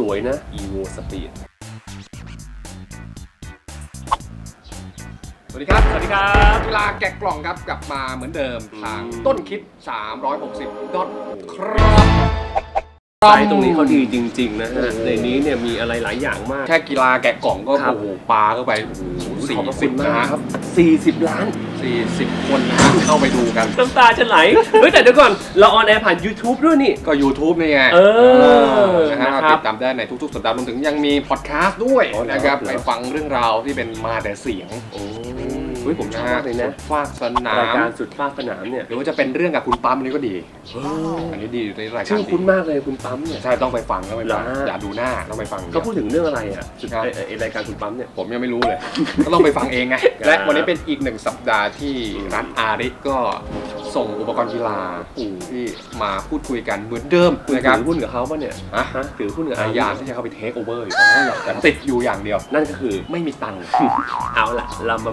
สวยนะ Evo Speed สวัสดีครับ สวัสดีครับเวลาแกะกล่องครับกลับมาเหมือนเดิมทางอืมต้นคิด 360ดอทครับไซต์ตรงนี้เขาดีจริง ๆ นะฮะ ในนี้เนี่ยมีอะไรหลายอย่างมาก แค่กีฬาแกะกล่องก็ ครับ โอ้โหปลาเข้าไป โอ้โหขสี่อบพระคุสิณบมานะกฮะครับ40 ล้าน สี่สิบคนนะฮะเข้าไปดูกัน น้ำตาจะไหล เฮ้ยแต่เดี๋ยวก่อน เราออนแอร์ผ่าน YouTube ด้วยนี่ ก็ YouTube นี่ไงเออนะฮะนะครับติดตามได้ในทุกๆ สัปดาห์รวมถึงยังมีพอดแคสต์ด้วยอ๋อเหรอนะครับเหรอไปฟังเรื่องราวที่เป็นมาแต่เสียงโอ้ เฮ้ยผมชอบมากเลยนะ ฟากสนารายมการสุดฟากสนามเนี่ยหรือว่าจะเป็นเรื่องกับคุณปั๊มอันนี้ก็ดีอันนี้ดีในรายการชื่อดี คุ้นมากเลยคุณปั๊มเนี่ย ใช่ต้องไปฟังต้องไปฟังเหรออย่าดูหน้าต้องไปฟังเขาพูดถึงเรื่องอะไรอะสุดครับไอ้ไอ้ไอ้รายการคุณปั๊มเนี่ย ผมยังไม่รู้เลย ก็ต้องไปฟังเองไงครับและวันนี้เป็นอีกหนึ่งสัปดาห์ที่ร้านอาริก็ ส่งอุปกรณ์กีฬาที่มาพูดคุยกันเหมือนเดิมคุณนะครับถือหุ้นกับเขาปะเนี่ยฮะฮะถือหุ้นกับพเขายายามที่จะเข้าไปเทคโอเวอร์อยู่แต่ติดอยู่อย่างเดียว นั่นก็คือไม่มีตังค์เอาล่ะ เรามา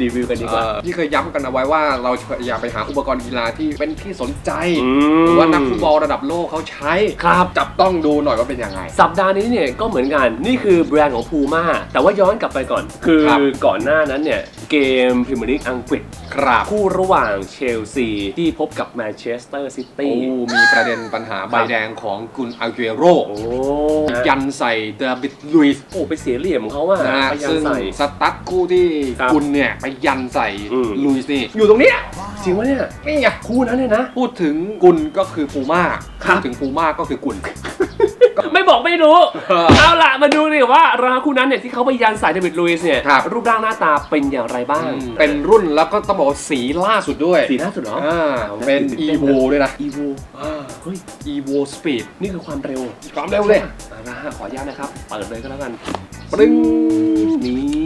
รีวิวกันดีกว่าเอ่อที่เคยย้ำกันเอาไว้ว่าเราอยากไปหาอุปกรณ์กีฬาที่เป็นที่สนใจอืหมรือว่านักฟุตบอลระดับโลกเขาใช้ครับจับต้องดูหน่อยว่าเป็นยังไง สัปดาห์นี้เนี่ยก็เหมือนกันนี่คือแบรนด์ของพูม่าแต่ว่าย้อนกลับไปก่อน คือครับก่อนหน้านั้นเนี่ยเกมพรีเมียร์ลีกอังกฤษครับคู่ระหว่างเชลซีที่พบกับแมนเชสเตอร์ซิโอ้ตี้มีประเด็นปัญหาใบแดงของกุนอัลเกโรโอ้ยันใส่เดวิดลุยส์โอ้ไปเสียเหลี่ยมเขาว่านะฮะไปยันซึ่งใส่ สตั๊ดคู่ที่ครับคุณเนี่ยไปยันใส่อืม ลุยส์นี่ อยู่ตรงเนี้ยจริงวะเนี่ยนี่ไง คู่นั้นเนี่ยนะ พูดถึงกุลก็คือปูม่าครับ พูดถึงปูม่าก็คือกุล ไม่บอกไม่รู้ เออเอาล่ะมาดูดิว่าราคู่นั้นเนี่ยที่เขาไปยันใส่เดวิดลุยส์เนี่ย ครับ รูปร่างหน้าตาเป็นอย่างไรบ้างเป็นรุ่นแล้วก็ต้องบอกว่าสีล่าสุดด้วยสีหน้าสุดเหรอ อ่าเป็น EVO ด้วยนะ อีโวเฮ้ย EVO Speed นี่คือความเร็วความเร็วเลยเอาละฮะขออนุญาตนะครับ เปิดเลยก็แล้วกัน ปรึ้งนี่โอ้ย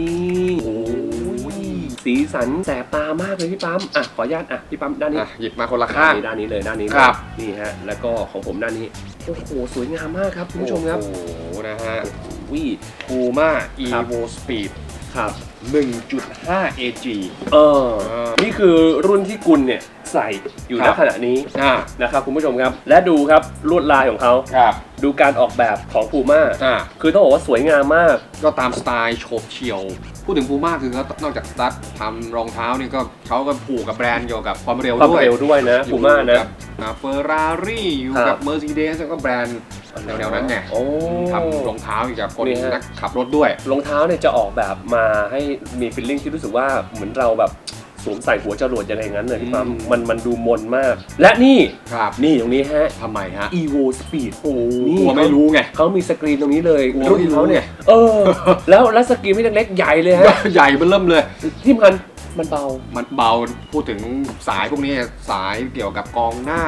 สีสันแสบตามากเลยพี่ปั๊มอะขออนุญาตอะพี่ปั๊มด้านนี้อะหยิบมาคนละข้างนี่ด้านนี้เลยด้านนี้เลยครับ นี่ฮะแล้วก็ของผมด้านนี้โอ้โหสวยงามมากครับคุณผู้ชมครับโอ้โหนะฮะวิปูม่าครับ EVO Speed ครับ 1.5 AG เอออ่านี่คือรุ่นที่กุลเนี่ยใส่อยู่คณรับ ขณะนี้อ่านะครับคุณผู้ชมครับและดูครับลวดลายของเขาครับดูการออกแบบของพูม่าอ่าคือต้องบอกว่าสวยงามมาก ก็ตามสไตล์โฉบเฉี่ยว พูดถึงพูม่าคือเขานอกจากสตั๊ดทำรองเท้านี่ก็เขาก็ผูกกับแบรนด์เกี่ยวกับความเร็วความด้วยเร็วด้วยนะพูม่านะ เฟอร์รารี่อยู่ครักับบเมอร์ซีเดสก็แบรนด์แนวๆนั้นไงโอ้ ทำรองเท้าอีกกับคนนี่ฮะ นักขับรถด้วย รองเท้าเนี่ยจะออกแบบมาให้มีฟีลลิ่งที่รู้สึกว่าเหมือนเราแบบสวมใส่หัวจรวดยังไงงั้นเลยพี่ปั๊มอืม มันมันดูมนมาก และนี่ครับนี่ตรงนี้ฮะ ทำไมฮะ Evo Speed โอ้นี่ กลัวไม่รู้ไง เขามีสกรีนตรงนี้เลยกลัวรุ่นไม่รู้เขาเนี่ยไง เออ แล้วแล้วสกรีนไม่เล็กๆใหญ่เลยฮะ ใหญ่เบิ่มเลย ที่มันมันเบา มันเบาพูดถึงสายพวกนี้สายเกี่ยวกับกองหน้า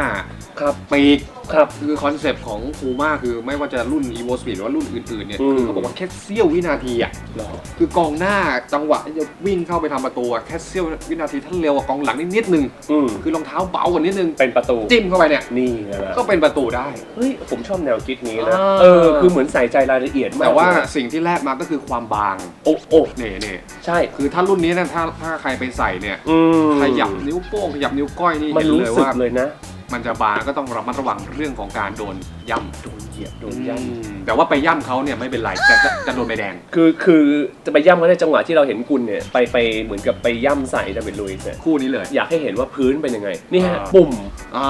ครับปีกครับคือคอนเซปต์ของฟูม่าคือไม่ว่าจะรุ่น Evo Speed หรือว่ารุ่นอื่นๆเนี่ยอืม คือเขาบอกว่าแค่เสี้ยววินาทีอะเหรอ คือกองหน้าจังหวะที่จะวิ่งเข้าไปทำประตูอะแค่เสี้ยววินาทีท่านเร็วกว่ากองหลังนิดนิดนึงอืมคือรองเท้าเบากว่านิดนึงเป็นประตู จิ้มเข้าไปเนี่ยนี่ไงล่ะก็เป็นประตูได้ เฮ้ย ผมชอบแนวคิดนี้นะ อ่า เออ คือเหมือนใส่ใจรายละเอียดมากแต่ว่าเลยสิ่งที่แลกมาก็คือความบางโอ้โอ้เน่เน่ใช่คือถ้ารุ่นนี้เนะถ้าถ้าใครไปใส่เนี่ย อืมขยับนิ้วโป้งขยับนิ้วก้อยนี่มันเห็นรู้เลยสึกว่าเลยนะ มันจะบานก็ต้องระมัดระวังเรื่องของการโดนย่ำโดน ยียบโดนย่แต่ว่าไปย่ำเขาเนี่ยไม่เป็นไรแต่จะจะโดนใบแดงำคือคือจะไปย่ำเขาในจังหวะที่เราเห็นกุลเนี่ยไปไปเหมือนกับไปย่ำใส่ดาวิดลุยส์เนี่ยคู่นี้เลย อยากให้เห็นว่าพื้นเป็นยังไง นี่ฮะอ่า ปุ่ม อ่า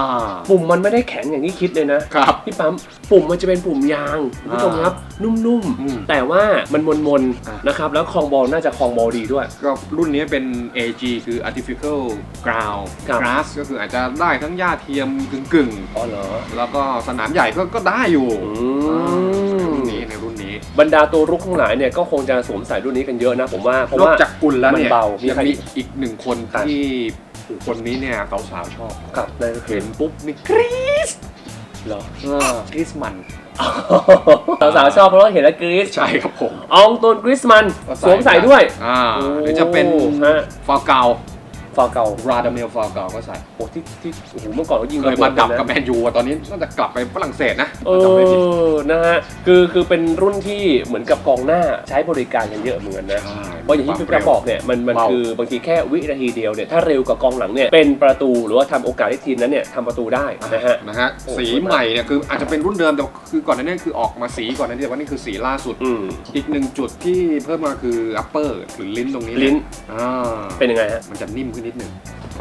ปุ่มมันไม่ได้แข็งอย่างที่คิดเลยนะครับ พี่ปั๊มปุ่มมันจะเป็นปุ่มยางคุณผู้ชมครับนุ่มอืมๆ แต่ว่ามันมนอะ ๆนะครับแล้วคลองบอลน่าจะคลองบอลดีด้วย ก็รุ่นนี้เป็น AG คือ artificial ground ครับ grass ก็คืออาจจะได้ทั้งหญ้าเทียมกึ่งกึ่งอ๋อเหรอ ๆ แล้วก็สนามใหญ่ก็ก็ได้อยู่อืมรุ่นนี้ในรุ่นนี้ บรรดาตัวรุกทั้งหลายเนี่ยก็คงจะสวมใส่รุ่นนี้กันเยอะนะผมว่าเพราะนอกว่า จากกุลแล้วเนี่ยมันเบามียังใครมีอีกหนึ่งคนครับที่คนนี้เนี่ยสาวๆชอบ กับนั่นก็คืเห็อนปุ๊บนี่กรี๊ดเหรอกรี๊ดมัน สาวๆชอบเพราะว่าเห็นแล้วกรี๊ดใช่ครับผมอองตนกริสมันสวมใส่ด้วยอ่าหรือจะเป็นโอ้ฮะฟาเกา ฟาวเการาดาเมลฟาเกาก็ใส่โอ้ที่ที่โอ้โหเมื่อก่อนเขายิงเคยมาดับกับนะแมนยูอะตอนนี้น่าจะกลับไปฝรั่งเศสนะเอจำไม่ผิดอนะฮะคือคือเป็นรุ่นที่เหมือนกับกองหน้าใช้บริการกันเยอะเหมือนกันนะใช่เพราะอย่างที่พี่ประบอกเนี่ยมันมันเบาคือบางทีแค่วินาทีเดียวเนี่ยถ้าเร็วกว่ากองหลังเนี่ยเป็นประตูหรือว่าทำโอกาสให้ทีมนั้นเนี่ยทำประตูได้นะฮะ นะฮะโอ้สีใหม่เนี่ยคืออาจจะเป็นรุ่นเดิมแต่คือก่อนหน้านี้คือออกมาสีก่อนหน้านี้แต่ว่านี่คือสีล่าสุด อืม อีกหนึ่งจุดที่เพิ่มมาคือ upper หรือลิ้นตรงนี้เยลิ้น อ่าเป็นยังไงฮะ มันจะนิ่มขึ้นนิดหนึ่ง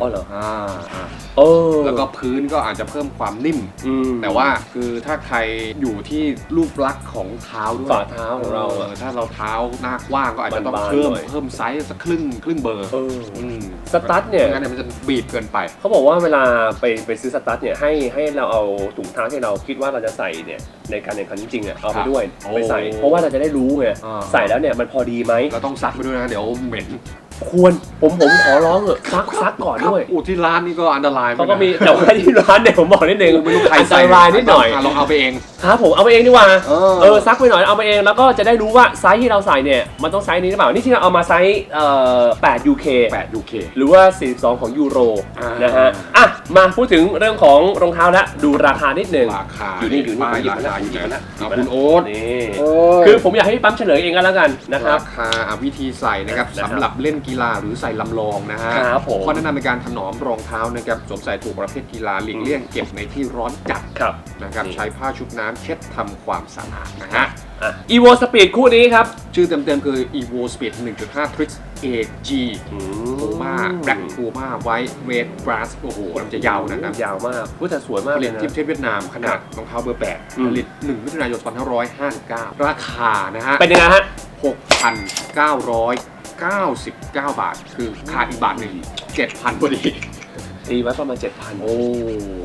อ๋อเหรออ่าอ่าโอ้แล้วก็พื้นก็อาจจะเพิ่มความนิ่ม อืม แต่ว่าคือถ้าใครอยู่ที่รูปลักษณ์ของเท้าด้วยฝ่าเท้าของเราอะถ้าเราเท้าหน้ากว้างก็อาจจะต้องบานๆเพิ่มหน่อย เพิ่มไซส์สักครึ่งครึ่งเบอร์เออ มสตั๊ดเนี่ย ไม่งั้นมันจะบีบเกินไป เขาบอกว่าเวลาไปไปซื้อสตั๊ดเนี่ยให้ให้เราเอาถุงเท้าที่เราคิดว่าเราจะใส่เนี่ยในการแข่งขันจริงๆอะเอาไปด้วยโอ้ไปใส่เพราะว่าเราจะได้รู้ไงอ่า ใส่แล้วเนี่ยมันพอดีไหมเราต้องซักไปด้วยนะ เดี๋ยวเหม็น ควรผมผมขอร้องเถอะซักซักก่อนด้วย อูที่ร้านนี่ก็อันตรายเขาก็มีแต่ว่าที่ร้านเนี่ยผมบอกนิดนึงไม่รู้ใครอันตใส่รายนิดหน่อยะลองเอาไปเองครับผมเอาไปเองดีกว่าเออเออซักไปหน่อยเอาไปเองแล้วก็จะได้รู้ว่าไซส์ที่เราใส่เนี่ยมันต้องไซส์นี้หรือเปล่านี่ที่เราเอามาไซส์เอ่อ8 UK 8 UK หรือว่า 42 ของยูโรอ่านนะฮะอะมาพูดถึงเรื่องของรองเท้าแล้วดูราคานิดนึงราคาอยู่นี่อยู่นี่ป้ายผมหยิบรามาแล้วคาอยู่ผมหยิบมาไหนแล้วเอาคุณโอ๊ตนี่คืคืออผมอยากให้พี่ปั๊มเฉลยเองกันแล้วกันนะครับราคาอะวิธีใส่นะครับนะครับสำหรับเล่นกีฬาหรือใส่ลำลองนะฮะครับผมข้อแนะนำในการถนอมรองเท้านะครับสวมใส่ถูกประเภทกีฬาหลีกเลี่ยงเก็บในที่ร้อนจัดครับ นะครับอืมใช้ผ้าชุบน้ำเช็ดทำความสะอาดนะฮะอะ evo speed คู่นี้ครับ ชื่อเต็มๆคือ evo speed 1.5 tricks ag puma black puma white red brass โอ้โหมันจะยาวนะครับยาวมากพูดแต่สวยมากผเลลิยตนะ ที่ประเทศเวียดนามขนาดรองเท้าเบอร์8อืมผลิต1มิถุนายน2559 ราคานะฮะ เป็นยังไงฮะ 99 บาท คือขาดอีกบาทหนึ่ง7,000พอดี ตีไว้ประมาณ 7,000 โอ้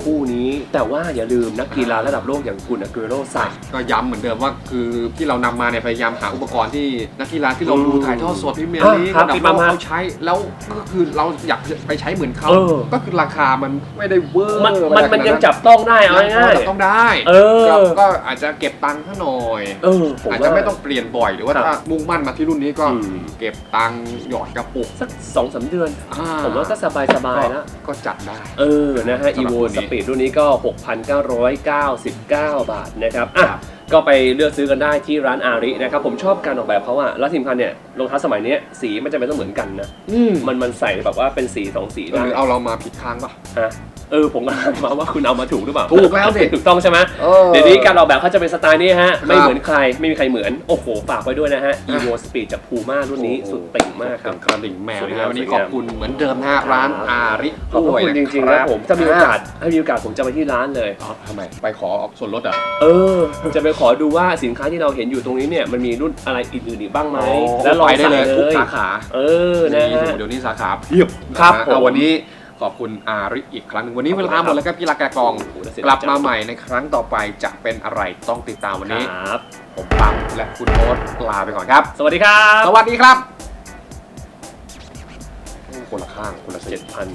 คู่นี้แต่ว่าอย่าลืมนักกีฬาระดับโลกอย่างกุนอากุโรใส่ก็ย้ำเหมือนเดิมว่าคือที่เรานำมาเนี่ยพยายามหาอุปกรณ์ที่นักกีฬาที่เราดูอืมถ่ายทอดสดพรีเมียร์อะลีกครับระดับพี่โลปั๊มกฮะเขาใช้ แล้วก็คือเราอยากไปใช้เหมือนเขาเออก็คือราคามันไม่ได้เวอร์มันมันมันยังขนาดจับต้องได้เอาง่ายจับต้องได้ๆเออก็ก็อาจจะเก็บตังค์ซะหน่อยเออผมอาจว่าจะไม่ต้องเปลี่ยนบ่อยหรือว่าครับถ้ามุ่งมั่นมาที่รุ่นนี้ก็อืมเก็บตังค์หยอดกระปุกสักสองสามเดือนอ่าผมว่าก็สบายสบายๆแล้วก็จัดได้ เออ นะฮะสำหรับ evo รุ่นนี้ speed รุ่นนี้ก็ 6,999 บาทนะครับ อะครับก็ไปเลือกซื้อกันได้ที่ร้านอารินะครับ ผมชอบการออกแบบเขาอะแล้วทีมพันเนี่ยรองเท้าสมัยเนี้ยสีมันจะไม่ต้องเหมือนกันนะอืมมันมันใส่แบบว่าเป็นสีสองสีหได้รือเอาเรามาผิดทางป่ะฮะ เออผมก็มาว่าคุณเอามาถูกหรือเปล่าถูกแล้วสิ ถูกต้องใช่ไหมเดี๋ยวนี้การออกแบบเขาจะเป็นสไตล์นี้ฮะ ไม่เหมือนใครไม่มีใครเหมือน โอ้โหฝากไว้ด้วยนะฮะ evo speed จาก puma รุ่นนี้โอ้โหสุดติ่งมากครับ กระดิ่งแมวนะคสวยงารัมบวันนี้สวยขงามอบคุณเหมือนเดิมนะฮะร้านอาริขอบพระคุณจริงๆด้นะวยผมถ้ามีโอกาสถ้ามีโอกาสผมจะไปที่ร้านเลย อ๋อทำไม ไปขอส่วนลดอะ เออ จะไปขอดูว่าสินค้าที่เราเห็นอยู่ตรงนี้เนี่ยมันมีรุ่นอะไรอื่นๆอีกบ้างไหมแล้แล้ววลองไปได้ใส่เลยเลทุกยสาขา เออนะนี่ฮะ เดี๋ยวนี้สาขาเพียบครับนะฮะผม เอาวันนี้ ขอบคุณอาริอีกครั้งหนึ่งวันนี้เวลาหมดแล้วครับพี่ลากากองโอ้โหน่าเสียกดายลับจังมาใหม่ในครั้งต่อไปจะเป็นอะไรต้องติดตามวันนี้ครับผมปั๊มและคุณโอ๊ตลาไปก่อนครับ สวัสดีครับ สวัสดีครับโอ้คนละข้างคนละเจ็เจ็ดดพัน